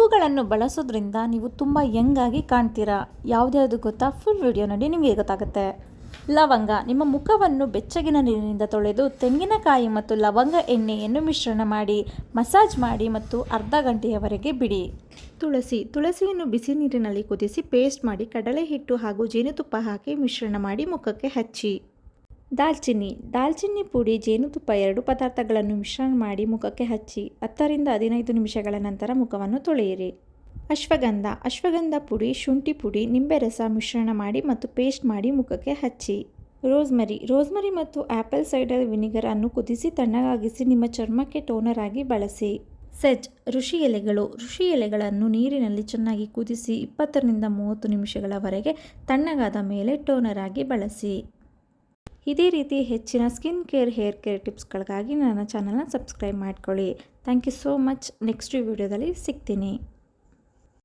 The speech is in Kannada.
ಇವುಗಳನ್ನು ಬಳಸೋದ್ರಿಂದ ನೀವು ತುಂಬ ಯಂಗಾಗಿ ಕಾಣ್ತೀರಾ? ಯಾವುದ್ಯಾವುದು ಗೊತ್ತಾ? ಫುಲ್ ವಿಡಿಯೋ ನೋಡಿ ನಿಮಗೆ ಗೊತ್ತಾಗುತ್ತೆ. ಲವಂಗ, ನಿಮ್ಮ ಮುಖವನ್ನು ಬೆಚ್ಚಗಿನ ನೀರಿನಿಂದ ತೊಳೆದು ತೆಂಗಿನಕಾಯಿ ಮತ್ತು ಲವಂಗ ಎಣ್ಣೆಯನ್ನು ಮಿಶ್ರಣ ಮಾಡಿ, ಮಸಾಜ್ ಮಾಡಿ ಮತ್ತು ಅರ್ಧ ಗಂಟೆಯವರೆಗೆ ಬಿಡಿ. ತುಳಸಿ, ತುಳಸಿಯನ್ನು ಬಿಸಿ ನೀರಿನಲ್ಲಿ ಕುದಿಸಿ ಪೇಸ್ಟ್ ಮಾಡಿ ಕಡಲೆ ಹಿಟ್ಟು ಹಾಗೂ ಜೇನುತುಪ್ಪ ಹಾಕಿ ಮಿಶ್ರಣ ಮಾಡಿ ಮುಖಕ್ಕೆ ಹಚ್ಚಿ. ದಾಲ್ಚಿನ್ನಿ. ದಾಲ್ಚಿನ್ನಿ ಪುಡಿ ಜೇನುತುಪ್ಪ ಎರಡು ಪದಾರ್ಥಗಳನ್ನು ಮಿಶ್ರಣ ಮಾಡಿ ಮುಖಕ್ಕೆ ಹಚ್ಚಿ, ಹತ್ತರಿಂದ ಹದಿನೈದು ನಿಮಿಷಗಳ ನಂತರ ಮುಖವನ್ನು ತೊಳೆಯಿರಿ. ಅಶ್ವಗಂಧ. ಅಶ್ವಗಂಧ ಪುಡಿ, ಶುಂಠಿ ಪುಡಿ, ನಿಂಬೆ ರಸ ಮಿಶ್ರಣ ಮಾಡಿ ಮತ್ತು ಪೇಸ್ಟ್ ಮಾಡಿ ಮುಖಕ್ಕೆ ಹಚ್ಚಿ. ರೋಸ್ಮರಿ. ರೋಸ್ಮರಿ ಮತ್ತು ಆ್ಯಪಲ್ ಸೈಡರ್ ವಿನಿಗರ್ ಅನ್ನು ಕುದಿಸಿ ತಣ್ಣಗಾಗಿಸಿ ನಿಮ್ಮ ಚರ್ಮಕ್ಕೆ ಟೋನರ್ ಆಗಿ ಬಳಸಿ. ಸೆಜ್. ಋಷಿ ಎಲೆಗಳು. ಋಷಿ ಎಲೆಗಳನ್ನು ನೀರಿನಲ್ಲಿ ಚೆನ್ನಾಗಿ ಕುದಿಸಿ ಇಪ್ಪತ್ತರಿಂದ ಮೂವತ್ತು ನಿಮಿಷಗಳವರೆಗೆ ತಣ್ಣಗಾದ ಮೇಲೆ ಟೋನರ್ ಆಗಿ ಬಳಸಿ. ಇದೇ ರೀತಿ ಹೆಚ್ಚಿನ ಸ್ಕಿನ್ ಕೇರ್ ಹೇರ್ ಕೇರ್ ಟಿಪ್ಸ್ಗಳಿಗಾಗಿ ನನ್ನ ಚಾನಲ್ನ ಸಬ್ಸ್ಕ್ರೈಬ್ ಮಾಡ್ಕೊಳ್ಳಿ. Thank you so much next ವಿಡಿಯೋದಲ್ಲಿ ಸಿಗ್ತೀನಿ.